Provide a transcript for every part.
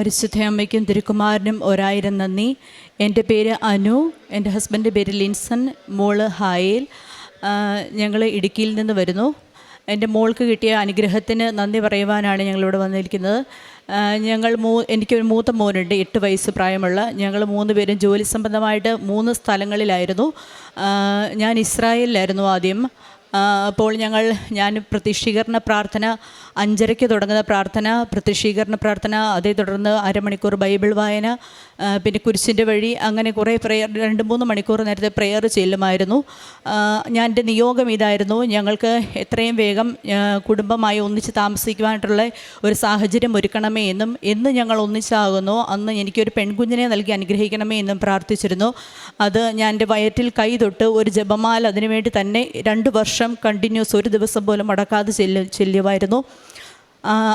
പരിശുദ്ധ അമ്മയ്ക്കും തിരുക്കുമാരനും ഒരായിരം നന്ദി. എന്റെ പേര് അനു എന്റെ ഹസ്ബന്റെ പേര് ലിൻസൺ മോൾ ഹായേൽ. ഞങ്ങൾ ഇടുക്കിയിൽ നിന്ന് വരുന്നു. എന്റെ മോൾക്ക് കിട്ടിയ അനുഗ്രഹത്തിന് നന്ദി പറയുവാനാണ് ഞങ്ങളിവിടെ വന്നിരിക്കുന്നത്. ഞങ്ങൾ മൂ എനിക്കൊരു മൂത്ത മോനുണ്ട് എട്ട് വയസ്സ് പ്രായമുള്ള. ഞങ്ങൾ മൂന്ന് പേരും ജോലി സംബന്ധമായിട്ട് മൂന്ന് സ്ഥലങ്ങളിലായിരുന്നു. ഞാൻ ഇസ്രായേലിലായിരുന്നു ആദ്യം. അപ്പോൾ ഞങ്ങൾ ഞാൻ പ്രതിഷ്ഠീകരണ പ്രാർത്ഥന അഞ്ചരയ്ക്ക് തുടങ്ങുന്ന പ്രാർത്ഥന പ്രതിഷ്ഠീകരണ പ്രാർത്ഥന അതേ തുടർന്ന് അരമണിക്കൂർ ബൈബിൾ വായന പിന്നെ കുരിശിന്റെ വഴി അങ്ങനെ കുറേ പ്രെയർ രണ്ട് മൂന്ന് മണിക്കൂർ നേരത്തെ പ്രെയർ ചെല്ലുമായിരുന്നു. ഞാൻ എന്റെ നിയോഗം ഇതായിരുന്നു ഞങ്ങൾക്ക് എത്രയും വേഗം കുടുംബമായി ഒന്നിച്ച് താമസിക്കുവാനായിട്ടുള്ള ഒരു സാഹചര്യം ഒരുക്കണമേ എന്നും എന്ന് ഞങ്ങൾ ഒന്നിച്ചാകുന്നു. അന്ന് എനിക്കൊരു പെൺകുഞ്ഞിനെ നൽകി അനുഗ്രഹിക്കണമേ എന്നും പ്രാർത്ഥിച്ചിരുന്നു. അത് ഞാൻ എന്റെ വയറ്റിൽ കൈ തൊട്ട് ഒരു ജപമാല അതിനുവേണ്ടി തന്നെ രണ്ട് വർഷം കണ്ടിന്യൂസ് ഒരു ദിവസം പോലും മുടക്കാതെ ചെല്ലു ചെല്ലുമായിരുന്നു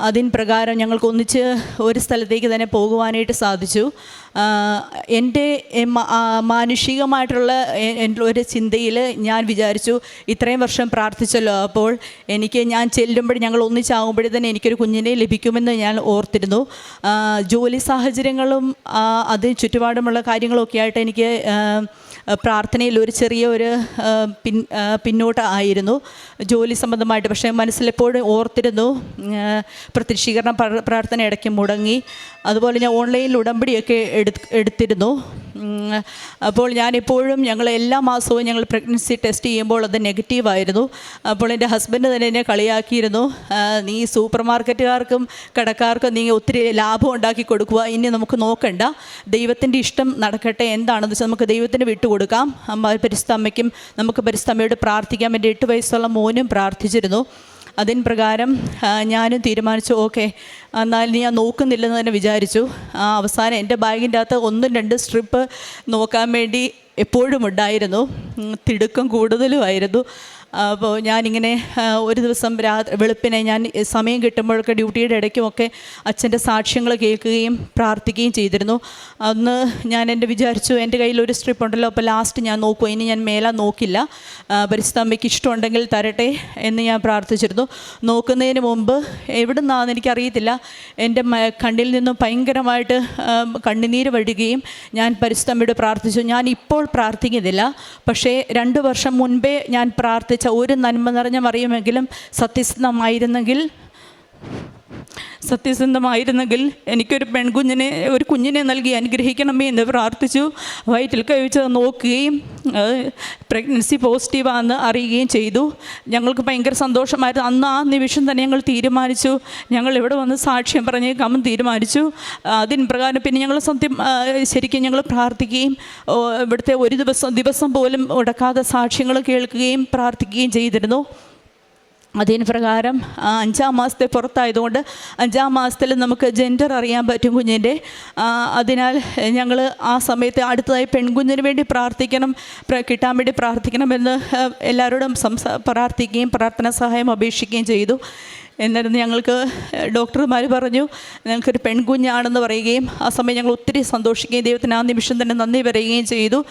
അതിൻ പ്രകാരം ഞങ്ങൾക്ക് ഒന്നിച്ച് ഒരു സ്ഥലത്തേക്ക് തന്നെ പോകുവാനായിട്ട് സാധിച്ചു. എന്റെ മാനുഷികമായിട്ടുള്ള എന്റെ ഒരു ചിന്തയിൽ ഞാൻ വിചാരിച്ചു ഇത്രയും വർഷം പ്രാർത്ഥിച്ചല്ലോ. അപ്പോൾ എനിക്ക് ഞാൻ ചെല്ലുമ്പോൾ ഞങ്ങൾ ഒന്നിച്ചാകുമ്പോഴേ തന്നെ എനിക്കൊരു കുഞ്ഞിനെ ലഭിക്കുമെന്ന് ഞാൻ ഓർത്തിരുന്നു. ജോലി സാഹചര്യങ്ങളും അതിന് ചുറ്റുപാടുമുള്ള കാര്യങ്ങളൊക്കെ ആയിട്ട് എനിക്ക് പ്രാർത്ഥനയിൽ ഒരു ചെറിയ ഒരു പിൻ പിന്നോട്ട് ആയിരുന്നു. ജോലി സംബന്ധമായിട്ട് പക്ഷേ മനസ്സിലെപ്പോഴും ഓർത്തിരുന്നു. പ്രത്യക്ഷീകരണ പ്രാർത്ഥന ഇടയ്ക്ക് മുടങ്ങി. അതുപോലെ ഞാൻ ഓൺലൈനിൽ ഉടമ്പടിയൊക്കെ എടുത്തിരുന്നു. അപ്പോൾ ഞാനിപ്പോഴും ഞങ്ങൾ എല്ലാ മാസവും ഞങ്ങൾ പ്രഗ്നൻസി ടെസ്റ്റ് ചെയ്യുമ്പോൾ അത് നെഗറ്റീവായിരുന്നു അപ്പോൾ എന്റെ ഹസ്ബൻഡ് തന്നെ എന്നെ കളിയാക്കിയിരുന്നു. നീ സൂപ്പർ മാർക്കറ്റുകാർക്കും കടക്കാർക്കും നീ ഒത്തിരി ലാഭം ഉണ്ടാക്കി കൊടുക്കുക. ഇനി നമുക്ക് നോക്കണ്ട. ദൈവത്തിന്റെ ഇഷ്ടം നടക്കട്ടെ. എന്താണെന്ന് വെച്ചാൽ നമുക്ക് ദൈവത്തിന് വിട്ടുകൊടുക്കാം അമ്മ പരിസ്ഥമ്മയ്ക്കും നമുക്ക് പരിസ്ഥമ്മയോട് പ്രാർത്ഥിക്കാം. എന്റെ എട്ട് വയസ്സുള്ള മോനും പ്രാർത്ഥിച്ചിരുന്നു. അതിൻ പ്രകാരം ഞാനും തീരുമാനിച്ചു ഓക്കെ എന്നാൽ ഞാൻ നോക്കുന്നില്ലെന്ന് തന്നെ വിചാരിച്ചു. അവസാനം എന്റെ ബാഗിന്റെ അകത്ത് ഒന്നും രണ്ട് സ്ട്രിപ്പ് നോക്കാൻ വേണ്ടി എപ്പോഴും ഉണ്ടായിരുന്നു. തിടുക്കം കൂടുതലുമായിരുന്നു അപ്പോൾ ഞാനിങ്ങനെ ഒരു ദിവസം രാ വെളുപ്പിനെ ഞാൻ സമയം കിട്ടുമ്പോഴൊക്കെ ഡ്യൂട്ടിയുടെ ഇടയ്ക്കുമൊക്കെ അച്ഛന്റെ സാക്ഷ്യങ്ങൾ കേൾക്കുകയും പ്രാർത്ഥിക്കുകയും ചെയ്തിരുന്നു. അന്ന് ഞാൻ എന്റെ വിചാരിച്ചു എന്റെ കയ്യിൽ ഒരു സ്ട്രിപ്പ് ഉണ്ടല്ലോ അപ്പോൾ ലാസ്റ്റ് ഞാൻ നോക്കും ഇനി ഞാൻ മേല നോക്കില്ല. ആ, ഇഷ്ടമുണ്ടെങ്കിൽ തരട്ടെ എന്ന് ഞാൻ പ്രാർത്ഥിച്ചിരുന്നു. നോക്കുന്നതിന് മുമ്പ് എവിടെ നിന്നാണെന്ന് എനിക്കറിയത്തില്ല. എന്റെ കണ്ണിൽ നിന്നും ഭയങ്കരമായിട്ട് കണ്ണുനീര് വഴുകുകയും ഞാൻ പരിശുദ്ധമ്മയോട് പ്രാർത്ഥിച്ചു. ഞാൻ ഇപ്പോൾ പ്രാർത്ഥിക്കുന്നില്ല പക്ഷേ രണ്ട് വർഷം മുൻപേ ഞാൻ പ്രാർത്ഥിച്ച ഒരു നന്മ നിറഞ്ഞ മറിയുമെങ്കിലും സത്യസന്ധമായിരുന്നെങ്കിൽ സത്യസന്ധമായിരുന്നെങ്കിൽ എനിക്കൊരു പെൺകുഞ്ഞിനെ ഒരു കുഞ്ഞിനെ നൽകി അനുഗ്രഹിക്കണമേ എന്ന് പ്രാർത്ഥിച്ചു. വയറ്റിൽ കഴിച്ച് നോക്കുകയും പ്രഗ്നൻസി പോസിറ്റീവാണെന്ന് അറിയുകയും ചെയ്തു. ഞങ്ങൾക്ക് ഭയങ്കര സന്തോഷമായിരുന്നു. അന്ന് ആ നിമിഷം തന്നെ ഞങ്ങൾ തീരുമാനിച്ചു. ഞങ്ങൾ ഇവിടെ വന്ന് സാക്ഷ്യം പറഞ്ഞേക്കാമെന്ന് തീരുമാനിച്ചു. അതിന് പ്രകാരം പിന്നെ ഞങ്ങൾ സത്യം ശരിക്കും ഞങ്ങൾ പ്രാർത്ഥിക്കുകയും ഇവിടുത്തെ ഒരു ദിവസം ദിവസം പോലും ഉടക്കാതെ സാക്ഷ്യങ്ങൾ കേൾക്കുകയും പ്രാർത്ഥിക്കുകയും ചെയ്തിരുന്നു. അതിന് പ്രകാരം അഞ്ചാം മാസത്തെ പുറത്തായതുകൊണ്ട് അഞ്ചാം മാസത്തിൽ നമുക്ക് ജെൻഡർ അറിയാൻ പറ്റും കുഞ്ഞിന്റെ. അതിനാൽ ഞങ്ങൾ ആ സമയത്ത് അടുത്തതായി പെൺകുഞ്ഞിന് വേണ്ടി പ്രാർത്ഥിക്കണം പ്ര- കിട്ടാൻ വേണ്ടി പ്രാർത്ഥിക്കണമെന്ന് എല്ലാവരോടും സംസാ പ്രാർത്ഥിക്കുകയും പ്രാർത്ഥനാ സഹായം അപേക്ഷിക്കുകയും ചെയ്തു. എന്നിരുന്ന് ഞങ്ങൾക്ക് ഡോക്ടർമാർ പറഞ്ഞു ഞങ്ങൾക്കൊരു പെൺകുഞ്ഞാണെന്ന് പറയുകയും ആ സമയം ഞങ്ങൾ ഒത്തിരി സന്തോഷിക്കുകയും ദൈവത്തിന് ആ നിമിഷം തന്നെ നന്ദി പറയുകയും ചെയ്തു.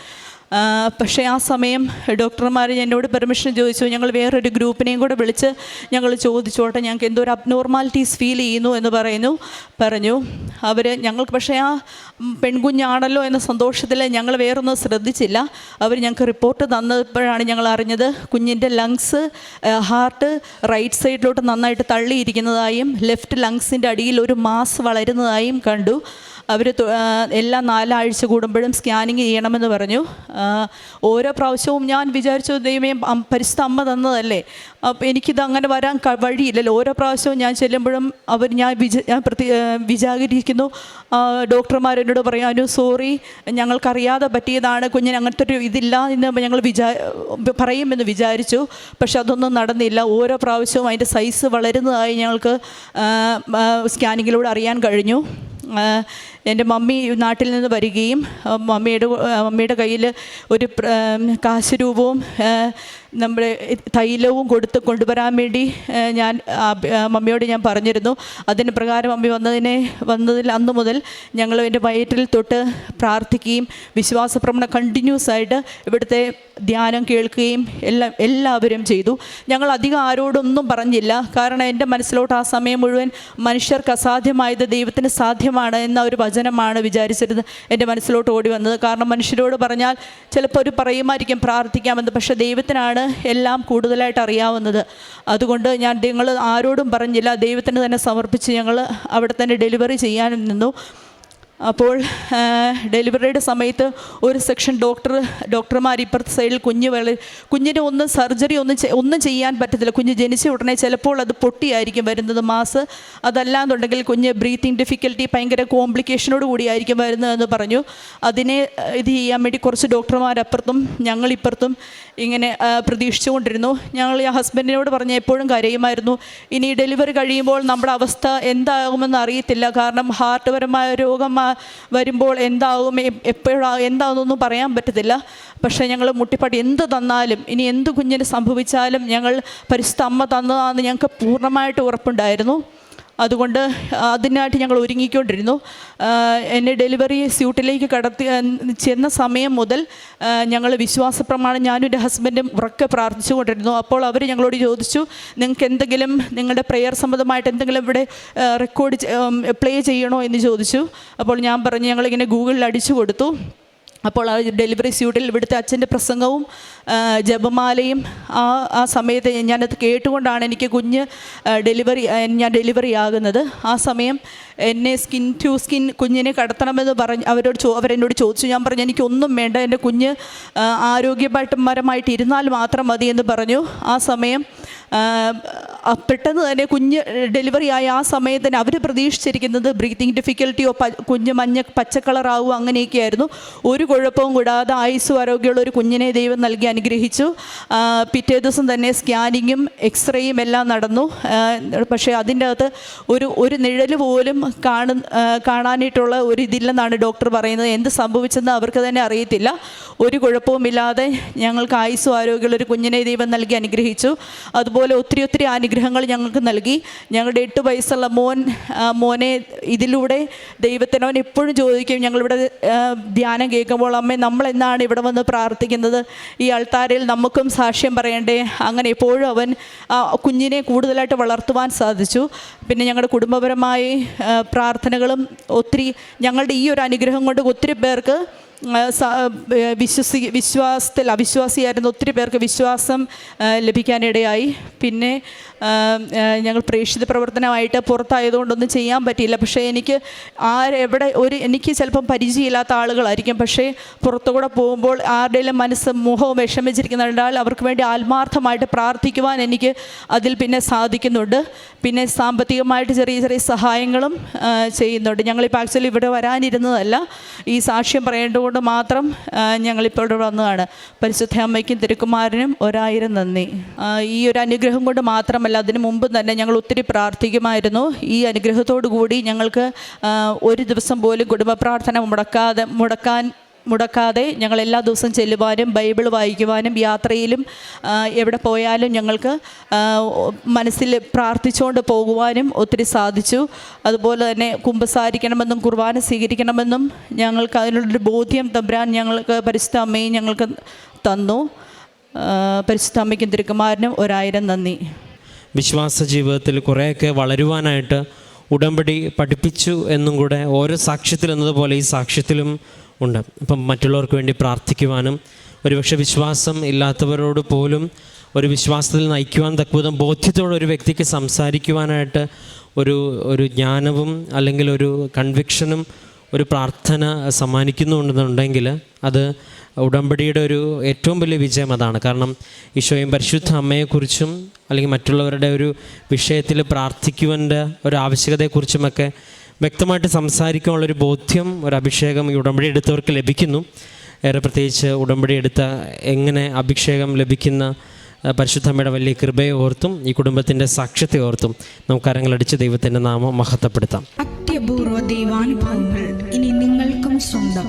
പക്ഷേ ആ സമയം ഡോക്ടർമാർ എന്നോട് പെർമിഷൻ ചോദിച്ചു. ഞങ്ങൾ വേറൊരു ഗ്രൂപ്പിനെയും കൂടെ വിളിച്ച് ഞങ്ങൾ ചോദിച്ചോട്ടെ ഞങ്ങൾക്ക് എന്തോ ഒരു അബ്നോർമാലിറ്റീസ് ഫീൽ ചെയ്യുന്നു എന്ന് പറയുന്നു പറഞ്ഞു. അവർ ഞങ്ങൾക്ക് പക്ഷേ ആ പെൺകുഞ്ഞാണല്ലോ എന്ന സന്തോഷത്തിൽ ഞങ്ങൾ വേറൊന്നും ശ്രദ്ധിച്ചില്ല. അവർ ഞങ്ങൾക്ക് റിപ്പോർട്ട് തന്നപ്പോഴാണ് ഞങ്ങൾ അറിഞ്ഞത് കുഞ്ഞിന്റെ ലങ്സ് ഹാർട്ട് റൈറ്റ് സൈഡിലോട്ട് നന്നായിട്ട് തള്ളിയിരിക്കുന്നതായും ലെഫ്റ്റ് ലങ്സിന്റെ അടിയിൽ ഒരു മാസ് വളരുന്നതായും കണ്ടു. അവർ എല്ലാ നാലാഴ്ച കൂടുമ്പോഴും സ്കാനിങ് ചെയ്യണമെന്ന് പറഞ്ഞു. ഓരോ പ്രാവശ്യവും ഞാൻ വിചാരിച്ചു ദൈവമേ അം- പരിശുദ്ധ അമ്മ തന്നതല്ലേ. അപ്പോൾ എനിക്കിത് അങ്ങനെ വരാൻ വഴിയില്ലല്ലോ. ഓരോ പ്രാവശ്യവും ഞാൻ ചെല്ലുമ്പോഴും അവർ ഞാൻ വിജ ഞാൻ പ്രതി വിചാരിക്കുന്നു ഡോക്ടർമാരെന്നോട് എന്നോട് സോറി ഞങ്ങൾക്കറിയാതെ പറ്റിയതാണ് കുഞ്ഞിന് അങ്ങനത്തെ ഒരു ഇതില്ല എന്ന് ഞങ്ങൾ വിചാ പറയുമെന്ന് വിചാരിച്ചു. പക്ഷെ അതൊന്നും നടന്നില്ല. ഓരോ പ്രാവശ്യവും അതിന്റെ സൈസ് വളരുന്നതായി ഞങ്ങൾക്ക് സ്കാനിങ്ങിലൂടെ അറിയാൻ കഴിഞ്ഞു. എന്റെ മമ്മി നാട്ടിൽ നിന്ന് വരികയും മമ്മിയുടെ മമ്മിയുടെ കയ്യിൽ ഒരു കാശ് രൂപവും നമ്മുടെ തൈലവും കൊടുത്ത് കൊണ്ടുവരാൻ വേണ്ടി ഞാൻ മമ്മിയോട് ഞാൻ പറഞ്ഞിരുന്നു. അതിന് പ്രകാരം മമ്മി വന്നതിനെ വന്നതിൽ അന്ന് മുതൽ ഞങ്ങൾ എന്റെ വയറ്റിൽ തൊട്ട് പ്രാർത്ഥിക്കുകയും വിശ്വാസപ്രമണം കണ്ടിന്യൂസ് ആയിട്ട് ഇവിടുത്തെ ധ്യാനം കേൾക്കുകയും എല്ലാം എല്ലാവരും ചെയ്തു. ഞങ്ങൾ അധികം ആരോടൊന്നും പറഞ്ഞില്ല. കാരണം എന്റെ മനസ്സിലോട്ട് ആ സമയം മുഴുവൻ മനുഷ്യർക്ക് അസാധ്യമായത് ദൈവത്തിന് സാധ്യമാണ് എന്ന ഒരു വചനമാണ് വിചാരിച്ചിരുന്നത് എന്റെ മനസ്സിലോട്ട് ഓടി വന്നത്. കാരണം മനുഷ്യരോട് പറഞ്ഞാൽ ചിലപ്പോൾ ഒരു പറയുമായിരിക്കും പ്രാർത്ഥിക്കാമെന്ന്. പക്ഷേ ദൈവത്തിനാണ് എല്ലാം കൂടുതലായിട്ട് അറിയാവുന്നത്. അതുകൊണ്ട് ഞാൻ നിങ്ങൾ ആരോടും പറഞ്ഞില്ല. ദൈവത്തിന് തന്നെ സമർപ്പിച്ച് ഞങ്ങൾ അവിടെ തന്നെ ഡെലിവറി ചെയ്യാൻ നിന്നു. അപ്പോൾ ഡെലിവറിയുടെ സമയത്ത് ഒരു സെക്ഷൻ ഡോക്ടർ ഡോക്ടർമാർ ഇപ്പുറത്തെ സൈഡിൽ കുഞ്ഞ് വള കുഞ്ഞിന് ഒന്നും സർജറി ഒന്നും ഒന്നും ചെയ്യാൻ പറ്റത്തില്ല. കുഞ്ഞ് ജനിച്ച ഉടനെ ചിലപ്പോൾ അത് പൊട്ടിയായിരിക്കും വരുന്നത്. മാസ് അതല്ലാന്നുണ്ടെങ്കിൽ കുഞ്ഞ് ബ്രീത്തിങ് ഡിഫിക്കൽറ്റി ഭയങ്കര കോംപ്ലിക്കേഷനോട് കൂടിയായിരിക്കും വരുന്നതെന്ന് പറഞ്ഞു. അതിനെ ഇത് ചെയ്യാൻ വേണ്ടി കുറച്ച് ഡോക്ടർമാർ അപ്പുറത്തും ഞങ്ങൾ ഇപ്പുറത്തും ഇങ്ങനെ പ്രതീക്ഷിച്ചുകൊണ്ടിരുന്നു. ഞങ്ങൾ ഈ ഹസ്ബൻഡിനോട് പറഞ്ഞ എപ്പോഴും കരയുമായിരുന്നു. ഇനി ഡെലിവറി കഴിയുമ്പോൾ നമ്മുടെ അവസ്ഥ എന്താകുമെന്ന് അറിയത്തില്ല. കാരണം ഹാർട്ട് പരമായ രോഗം വരുമ്പോൾ എന്താവും എപ്പോഴാ എന്താണെന്നൊന്നും പറയാൻ പറ്റത്തില്ല. പക്ഷേ ഞങ്ങൾ മുട്ടിപ്പാട്ട് എന്ത് തന്നാലും ഇനി എന്ത് കുഞ്ഞിന് സംഭവിച്ചാലും ഞങ്ങൾ പരിശുദ്ധ അമ്മ തന്നതാണെന്ന് ഞങ്ങൾക്ക് പൂർണമായിട്ട് ഉറപ്പുണ്ടായിരുന്നു. അതുകൊണ്ട് അതിനായിട്ട് ഞങ്ങൾ ഒരുങ്ങിക്കൊണ്ടിരുന്നു. എന്നെ ഡെലിവറി സ്യൂട്ടിലേക്ക് കടത്തി ചെന്ന സമയം മുതൽ ഞങ്ങൾ വിശ്വാസപ്രമാണം ഞാനും എന്റെ ഹസ്ബൻഡും ഉറക്കെ പ്രാർത്ഥിച്ചുകൊണ്ടിരുന്നു. അപ്പോൾ അവർ ഞങ്ങളോട് ചോദിച്ചു നിങ്ങൾക്ക് എന്തെങ്കിലും നിങ്ങളുടെ പ്രെയർ സംബന്ധമായിട്ട് എന്തെങ്കിലും ഇവിടെ റെക്കോർഡ് പ്ലേ ചെയ്യണോ? എന്ന് ചോദിച്ചു. അപ്പോൾ ഞാൻ പറഞ്ഞു ഞങ്ങളിങ്ങനെ ഗൂഗിളിൽ അടിച്ചു കൊടുത്തു. അപ്പോൾ ആ ഡെലിവറി സ്യൂട്ടിൽ ഇവിടുത്തെ അച്ഛന്റെ പ്രസംഗവും ജപമാലയും ആ ആ സമയത്ത് ഞാനത് കേട്ടുകൊണ്ടാണ് എനിക്ക് കുഞ്ഞ് ഡെലിവറി ഞാൻ ഡെലിവറി ആകുന്നത്. ആ സമയം എന്നെ സ്കിൻ ടു സ്കിൻ കുഞ്ഞിനെ കടത്തണമെന്ന് പറഞ്ഞ് അവരോട് ചോ അവരെന്നോട് ചോദിച്ചു. ഞാൻ പറഞ്ഞു എനിക്കൊന്നും വേണ്ട എന്റെ കുഞ്ഞ് ആരോഗ്യപരമായിട്ട് ഇരുന്നാൽ മാത്രം മതി എന്ന് പറഞ്ഞു. ആ സമയം പെട്ടെന്ന് തന്നെ കുഞ്ഞ് ഡെലിവറി ആയ ആ സമയത്ത് തന്നെ അവർ പ്രതീക്ഷിച്ചിരിക്കുന്നത് ബ്രീത്തിങ് ഡിഫിക്കൽറ്റിയോ കുഞ്ഞ് മഞ്ഞ പച്ച കളറാവോ അങ്ങനെയൊക്കെയായിരുന്നു. ഒരു കുഴപ്പവും കൂടാതെ ആയുസ്സും ആരോഗ്യമുള്ള ഒരു കുഞ്ഞിനെ ദൈവം നൽകി അനുഗ്രഹിച്ചു. പിറ്റേ ദിവസം തന്നെ സ്കാനിങ്ങും എക്സ്റേയും എല്ലാം നടന്നു. പക്ഷേ അതിന്റെ അകത്ത് ഒരു ഒരു നിഴൽ പോലും കാണു കാണാനായിട്ടുള്ള ഒരു ഇതില്ലെന്നാണ് ഡോക്ടർ പറയുന്നത്. എന്ത് സംഭവിച്ചെന്ന് അവർക്ക് തന്നെ അറിയത്തില്ല. ഒരു കുഴപ്പവുമില്ലാതെ ഞങ്ങൾക്ക് ആയുസ്സും ആരോഗ്യമുള്ള ഒരു കുഞ്ഞിനെ ദൈവം നൽകി അനുഗ്രഹിച്ചു. അതുപോലെ ഒത്തിരി ഒത്തിരി അനുഗ്രഹങ്ങൾ ഞങ്ങൾക്ക് നൽകി. ഞങ്ങളുടെ എട്ട് വയസ്സുള്ള മോൻ മോനെ ഇതിലൂടെ ദൈവത്തിനവൻ എപ്പോഴും ചോദിക്കും ഞങ്ങളിവിടെ ധ്യാനം കേൾക്കുമ്പോൾ അമ്മേ നമ്മൾ എന്നാണ് ഇവിടെ വന്ന് പ്രാർത്ഥിക്കുന്നത്? ഈ അൾത്താരയിൽ നമുക്കും സാക്ഷ്യം പറയണ്ടേ? അങ്ങനെ എപ്പോഴും അവൻ കുഞ്ഞിനെ കൂടുതലായിട്ട് വളർത്തുവാൻ സാധിച്ചു. പിന്നെ ഞങ്ങളുടെ കുടുംബപരമായി പ്രാർത്ഥനകളും ഒത്തിരി ഞങ്ങളുടെ ഈ ഒരു അനുഗ്രഹം കൊണ്ട് ഒത്തിരി പേർക്ക് വിശ്വസി വിശ്വാസത്തിൽ അവിശ്വാസിയായിരുന്ന ഒത്തിരി പേർക്ക് വിശ്വാസം ലഭിക്കാനിടയായി. പിന്നെ ഞങ്ങൾ പ്രേക്ഷിത പ്രവർത്തനമായിട്ട് പുറത്തായതുകൊണ്ടൊന്നും ചെയ്യാൻ പറ്റിയില്ല. പക്ഷേ എനിക്ക് ആരെവിടെ ഒരു എനിക്ക് ചിലപ്പം പരിചയമില്ലാത്ത ആളുകളായിരിക്കും. പക്ഷേ പുറത്തുകൂടെ പോകുമ്പോൾ ആരുടെയും മനസ്സ് മുഖവും വിഷമിച്ചിരിക്കുന്നുണ്ടാൽ അവർക്ക് വേണ്ടി ആത്മാർത്ഥമായിട്ട് പ്രാർത്ഥിക്കുവാൻ എനിക്ക് അതിൽ പിന്നെ സാധിക്കുന്നുണ്ട്. പിന്നെ സാമ്പത്തികമായിട്ട് ചെറിയ ചെറിയ സഹായങ്ങളും ചെയ്യുന്നുണ്ട്. ഞങ്ങളിപ്പോൾ ആക്ച്വലി ഇവിടെ വരാനിരുന്നതല്ല. ഈ സാക്ഷ്യം പറയേണ്ടതുകൊണ്ട് മാത്രം ആ, ഞങ്ങളിപ്പോൾ ഇവിടെ വന്നതാണ്. പരിശുദ്ധ അമ്മയ്ക്കും തിരുക്കുമാരനും ഒരായിരം നന്ദി. ഈ ഒരു അനുഗ്രഹം കൊണ്ട് മാത്രമല്ല അതിനു മുമ്പ് തന്നെ ഞങ്ങൾ ഒത്തിരി പ്രാർത്ഥിക്കുമായിരുന്നു. ഈ അനുഗ്രഹത്തോടു കൂടി ഞങ്ങൾക്ക് ഒരു ദിവസം പോലും കുടുംബ പ്രാർത്ഥന മുടക്കാതെ മുടക്കാൻ മുടക്കാതെ ഞങ്ങൾ എല്ലാ ദിവസവും ചെല്ലുവാനും ബൈബിൾ വായിക്കുവാനും യാത്രയിലും എവിടെ പോയാലും ഞങ്ങൾക്ക് മനസ്സിൽ പ്രാർത്ഥിച്ചുകൊണ്ട് പോകുവാനും ഒത്തിരി സാധിച്ചു. അതുപോലെ തന്നെ കുമ്പസാരിക്കണമെന്നും കുർബാന സ്വീകരിക്കണമെന്നും ഞങ്ങൾക്ക് അതിനുള്ളൊരു ബോധ്യം തബ്രാൻ ഞങ്ങൾക്ക് പരിശുദ്ധ അമ്മയും ഞങ്ങൾക്ക് തന്നു. പരിശുദ്ധ അമ്മയ്ക്കും തിരുക്കുമാരനും ഒരായിരം നന്ദി. വിശ്വാസ ജീവിതത്തിൽ കുറേയൊക്കെ വളരുവാനായിട്ട് ഉടമ്പടി പഠിപ്പിച്ചു എന്നും കൂടെ ഓരോ സാക്ഷ്യത്തിൽ എന്നതുപോലെ ഈ സാക്ഷ്യത്തിലും ഉണ്ട്. അപ്പം മറ്റുള്ളവർക്ക് വേണ്ടി പ്രാർത്ഥിക്കുവാനും ഒരുപക്ഷെ വിശ്വാസം ഇല്ലാത്തവരോട് പോലും ഒരു വിശ്വാസത്തിൽ നയിക്കുവാൻ തക്കവിധം ബോധ്യത്തോടെ ഒരു വ്യക്തിക്ക് സംസാരിക്കുവാനായിട്ട് ഒരു ഒരു ജ്ഞാനവും അല്ലെങ്കിൽ ഒരു കൺവിക്ഷനും ഒരു പ്രാർത്ഥന സമ്മാനിക്കുന്നുണ്ടെന്നുണ്ടെങ്കിൽ അത് ഉടമ്പടിയുടെ ഒരു ഏറ്റവും വലിയ വിജയം അതാണ്. കാരണം ഈശോയും പരിശുദ്ധ അമ്മയെക്കുറിച്ചും അല്ലെങ്കിൽ മറ്റുള്ളവരുടെ ഒരു വിഷയത്തിൽ പ്രാർത്ഥിക്കുവാന്റെ ഒരു ആവശ്യകതയെക്കുറിച്ചുമൊക്കെ വ്യക്തമായിട്ട് സംസാരിക്കാനുള്ളൊരു ബോധ്യം ഒരു അഭിഷേകം ഈ ഉടമ്പടി എടുത്തവർക്ക് ലഭിക്കുന്നു. ഏറെ പ്രത്യേകിച്ച് ഉടമ്പടി എടുത്ത എങ്ങനെ അഭിഷേകം ലഭിക്കുന്ന പരിശുദ്ധമ്മയുടെ വലിയ കൃപയെ ഓർത്തും ഈ കുടുംബത്തിന്റെ സാക്ഷ്യത്തെ ഓർത്തും നമുക്ക് അരങ്ങളടിച്ച് ദൈവത്തിന്റെ നാമം മഹത്വപ്പെടുത്താം. അത്യപൂർവ ദൈവാനുഭവങ്ങൾ ഇനി നിങ്ങൾക്കും സ്വന്തം.